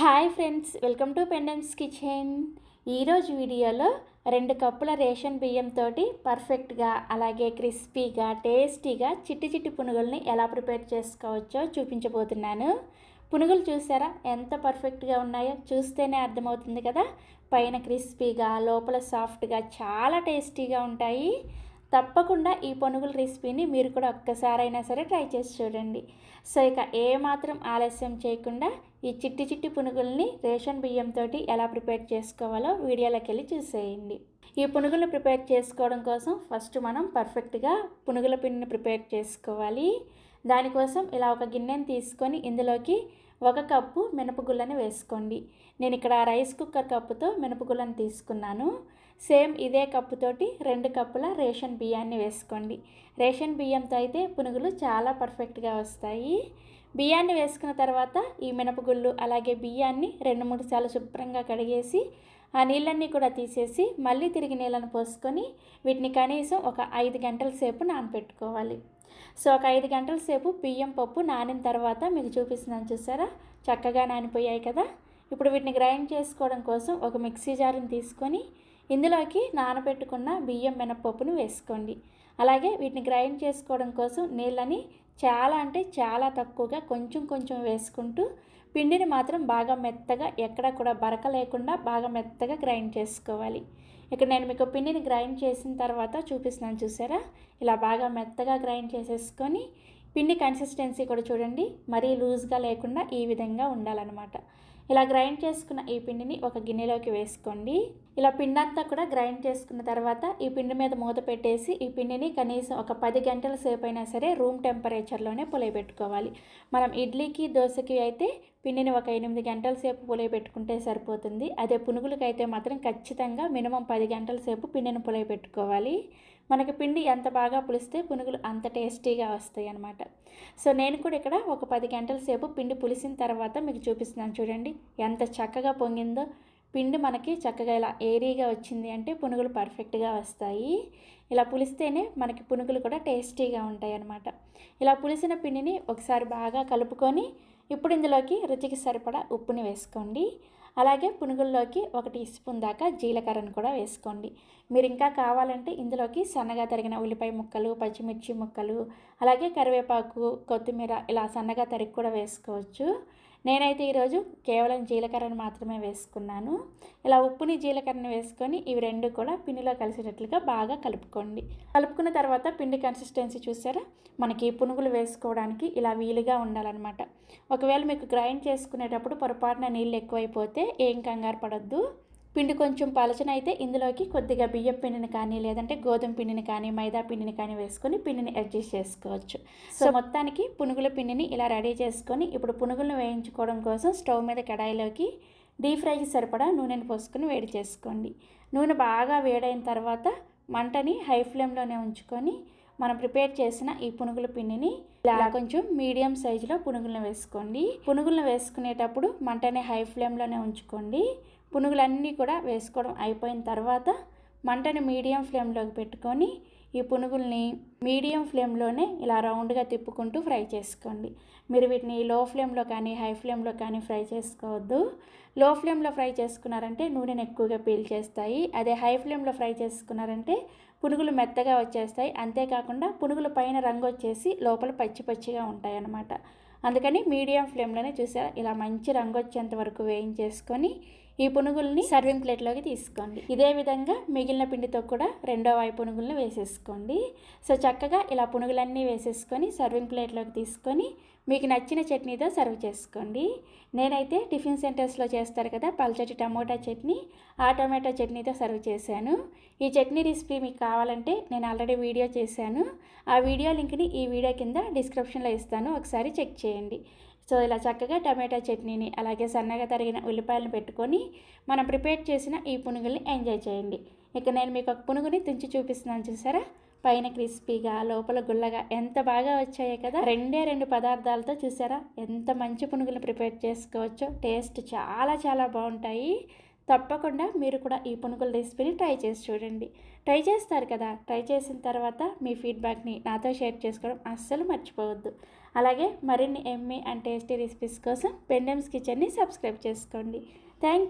Hi friends welcome to పెండెన్స్ kitchen. ఈరోజు వీడియోలో రెండు కప్పుల రేషన్ బియ్యంతో పర్ఫెక్ట్గా అలాగే క్రిస్పీగా టేస్టీగా చిట్టి చిట్టి పునుగుల్ని ఎలా ప్రిపేర్ చేసుకోవచ్చో చూపించబోతున్నాను. పునుగులు చూసారా? ఎంత పర్ఫెక్ట్గా ఉన్నాయో చూస్తేనే అర్థమవుతుంది కదా. పైన క్రిస్పీగా లోపల సాఫ్ట్గా చాలా టేస్టీగా ఉంటాయి. తప్పకుండా ఈ పునుగుల రెసిపీని మీరు కూడా ఒక్కసారైనా సరే ట్రై చేసి చూడండి. సో ఇక ఏమాత్రం ఆలస్యం చేయకుండా ఈ చిట్టి చిట్టి పునుగుల్ని రేషన్ బియ్యంతో ఎలా ప్రిపేర్ చేసుకోవాలో వీడియోలోకి వెళ్ళి చూసేయండి. ఈ పునుగులు ప్రిపేర్ చేసుకోవడం కోసం ఫస్ట్ మనం పర్ఫెక్ట్గా పునుగుల పిండిని ప్రిపేర్ చేసుకోవాలి. దానికోసం ఇలా ఒక గిన్నెని తీసుకొని ఇందులోకి ఒక కప్పు మినపగుళ్ళని వేసుకోండి. నేను ఇక్కడ రైస్ కుక్కర్ కప్పుతో మినపగుళ్ళని తీసుకున్నాను. సేమ్ ఇదే కప్పుతోటి రెండు కప్పుల రేషన్ బియ్యాన్ని వేసుకోండి. రేషన్ బియ్యంతో అయితే పునుగులు చాలా పర్ఫెక్ట్గా వస్తాయి. బియ్యాన్ని వేసుకున్న తర్వాత ఈ మినపగుళ్ళు అలాగే బియ్యాన్ని రెండు మూడు సార్లు శుభ్రంగా కడిగేసి ఆ నీళ్ళన్నీ కూడా తీసేసి మళ్ళీ తిరిగి నీళ్ళను పోసుకొని వీటిని కనీసం ఒక ఐదు గంటల సేపు నానబెట్టుకోవాలి సో ఒక ఐదు గంటల సేపు బియ్యం పప్పు నానిన తర్వాత మీకు చూపిస్తున్నాను చూసారా? చక్కగా నానిపోయాయి కదా? ఇప్పుడు వీటిని గ్రైండ్ చేసుకోవడం కోసం ఒక మిక్సీ జార్ని తీసుకొని ఇందులోకి నానబెట్టుకున్న బియ్యం మినపప్పును వేసుకోండి. అలాగే వీటిని గ్రైండ్ చేసుకోవడం కోసం నీళ్ళని చాలా అంటే చాలా తక్కువగా కొంచెం కొంచెం వేసుకుంటూ పిండిని మాత్రం బాగా మెత్తగా ఎక్కడ కూడా బరక లేకుండా బాగా మెత్తగా గ్రైండ్ చేసుకోవాలి. ఇక్కడ నేను మీకు పిండిని గ్రైండ్ చేసిన తర్వాత చూపిస్తున్నాను చూసారా? ఇలా బాగా మెత్తగా గ్రైండ్ చేసేసుకొని పిండి కన్సిస్టెన్సీ కూడా చూడండి. మరీ లూజ్గా లేకుండా ఈ విధంగా ఉండాలన్నమాట. ఇలా గ్రైండ్ చేసుకున్న ఈ పిండిని ఒక గిన్నెలోకి వేసుకోండి. ఇలా పిండి అంతా కూడా గ్రైండ్ చేసుకున్న తర్వాత ఈ పిండి మీద మూత పెట్టేసి ఈ పిండిని కనీసం ఒక పది గంటల సేపు అయినా సరే రూమ్ టెంపరేచర్లోనే పులియబెట్టుకోవాలి. మనం ఇడ్లీకి దోశకి అయితే పిండిని ఒక ఎనిమిది గంటల సేపు పులియబెట్టుకుంటే సరిపోతుంది. అదే పునుగులకి అయితే మాత్రం ఖచ్చితంగా మినిమం పది గంటల సేపు పిండిని పులియబెట్టుకోవాలి. మనకి పిండి ఎంత బాగా పులిస్తే పునుగులు అంత టేస్టీగా వస్తాయి అన్నమాట. సో నేను కూడా ఇక్కడ ఒక పది గంటల సేపు పిండి పులిసిన తర్వాత మీకు చూపిస్తున్నాను చూడండి. ఎంత చక్కగా పొంగిందో. పిండి మనకి చక్కగా ఇలా ఏరీగా వచ్చింది అంటే పునుగులు పర్ఫెక్ట్గా వస్తాయి. ఇలా పులిస్తేనే మనకి పునుగులు కూడా టేస్టీగా ఉంటాయి అన్నమాట. ఇలా పులిసిన పిండిని ఒకసారి బాగా కలుపుకొని ఇప్పుడు ఇందులోకి రుచికి సరిపడా ఉప్పుని వేసుకోండి. అలాగే పునుగుల్లోకి ఒక టీ స్పూన్ దాకా జీలకర్రను కూడా వేసుకోండి. మీరు ఇంకా కావాలంటే ఇందులోకి సన్నగా తరిగిన ఉల్లిపాయ ముక్కలు పచ్చిమిర్చి ముక్కలు అలాగే కరివేపాకు కొత్తిమీర ఇలా సన్నగా తరిగి కూడా వేసుకోవచ్చు. నేనైతే ఈరోజు కేవలం జీలకర్రను మాత్రమే వేసుకున్నాను. ఇలా ఉప్పుని జీలకర్రను వేసుకొని ఇవి రెండు కూడా పిండిలో కలిసేటట్లుగా బాగా కలుపుకోండి. కలుపుకున్న తర్వాత పిండి కన్సిస్టెన్సీ చూసారా? మనకి పునుగులు వేసుకోవడానికి ఇలా వీలుగా ఉండాలన్నమాట. ఒకవేళ మీకు గ్రైండ్ చేసుకునేటప్పుడు పొరపాటున నీళ్ళు ఎక్కువైపోతే ఏం కంగారు పడొద్దు. పిండి కొంచెం పలచన అయితే ఇందులోకి కొద్దిగా బియ్యం పిండిని కానీ లేదంటే గోధుమ పిండిని కానీ మైదా పిండిని కానీ వేసుకొని పిండిని అడ్జస్ట్ చేసుకోవచ్చు. సో మొత్తానికి పునుగుల పిండిని ఇలా రెడీ చేసుకొని ఇప్పుడు పునుగులను వేయించుకోవడం కోసం స్టవ్ మీద కడాయిలోకి డీప్ ఫ్రైకి సరిపడా నూనెను పోసుకొని వేడి చేసుకోండి. నూనె బాగా వేడైన తర్వాత మంటని హై ఫ్లేమ్లోనే ఉంచుకొని మనం ప్రిపేర్ చేసిన ఈ పునుగుల పిండిని ఇలా కొంచెం మీడియం సైజులో పునుగులను వేసుకోండి. పునుగులను వేసుకునేటప్పుడు మంటని హై ఫ్లేమ్లోనే ఉంచుకోండి. పునుగులన్నీ కూడా వేసుకోవడం అయిపోయిన తర్వాత మంటని మీడియం ఫ్లేమ్లోకి పెట్టుకొని ఈ పునుగుల్ని మీడియం ఫ్లేమ్లోనే ఇలా రౌండ్గా తిప్పుకుంటూ ఫ్రై చేసుకోండి. మీరు వీటిని లో ఫ్లేమ్లో కానీ హై ఫ్లేమ్లో కానీ ఫ్రై చేసుకోవద్దు. లో ఫ్లేమ్లో ఫ్రై చేసుకున్నారంటే నూనెను ఎక్కువగా పీల్చేస్తాయి. అదే హై ఫ్లేమ్లో ఫ్రై చేసుకున్నారంటే పునుగులు మెత్తగా వచ్చేస్తాయి. అంతేకాకుండా పునుగుల పైన రంగు వచ్చేసి లోపల పచ్చి పచ్చిగా ఉంటాయి అన్నమాట అందుకని మీడియం ఫ్లేమ్లోనే చూసారా? ఇలా మంచి రంగు వచ్చేంత వరకు వేయించేసుకొని ఈ పునుగుల్ని సర్వింగ్ ప్లేట్లోకి తీసుకోండి. ఇదే విధంగా మిగిలిన పిండితో కూడా రెండో వాయి పునుగుల్ని వేసేసుకోండి. సో చక్కగా ఇలా పునుగులన్నీ వేసేసుకొని సర్వింగ్ ప్లేట్లోకి తీసుకొని మీకు నచ్చిన చట్నీతో సర్వ్ చేసుకోండి. నేనైతే టిఫిన్ సెంటర్స్లో చేస్తారు కదా పల్చటి టమోటా చట్నీ ఆ టమాటో చట్నీతో సర్వ్ చేశాను. ఈ చట్నీ రెసిపీ మీకు కావాలంటే నేను ఆల్రెడీ వీడియో చేశాను. ఆ వీడియో లింక్ని ఈ వీడియో కింద డిస్క్రిప్షన్లో ఇస్తాను. ఒకసారి చెక్ చేయండి. సో ఇలా చక్కగా టమాటా చట్నీని అలాగే సన్నగా తరిగిన ఉల్లిపాయలను పెట్టుకొని మనం ప్రిపేర్ చేసిన ఈ పునుగుల్ని ఎంజాయ్ చేయండి. ఇక నేను మీకు ఒక పునుగుని తుంచి చూపిస్తున్నాను చూసారా? పైన క్రిస్పీగా లోపల గుల్లగా ఎంత బాగా వచ్చాయో కదా? రెండే రెండు పదార్థాలతో చూసారా? ఎంత మంచి పునుగులు ప్రిపేర్ చేసుకోవచ్చో టేస్ట్ చాలా చాలా బాగుంటాయి. తప్పకుండా మీరు కూడా ఈ పునుగుల రెసిపీని ట్రై చేసి చూడండి. ట్రై చేస్తారు కదా? ట్రై చేసిన తర్వాత మీ ఫీడ్బ్యాక్ని నాతో షేర్ చేసుకోవడం అస్సలు మర్చిపోవద్దు. అలాగే మరిన్ని ఎమ్మీ అండ్ టేస్టీ రెసిపీస్ కోసం పెండెమ్స్ కిచెన్ని సబ్స్క్రైబ్ చేసుకోండి. థ్యాంక్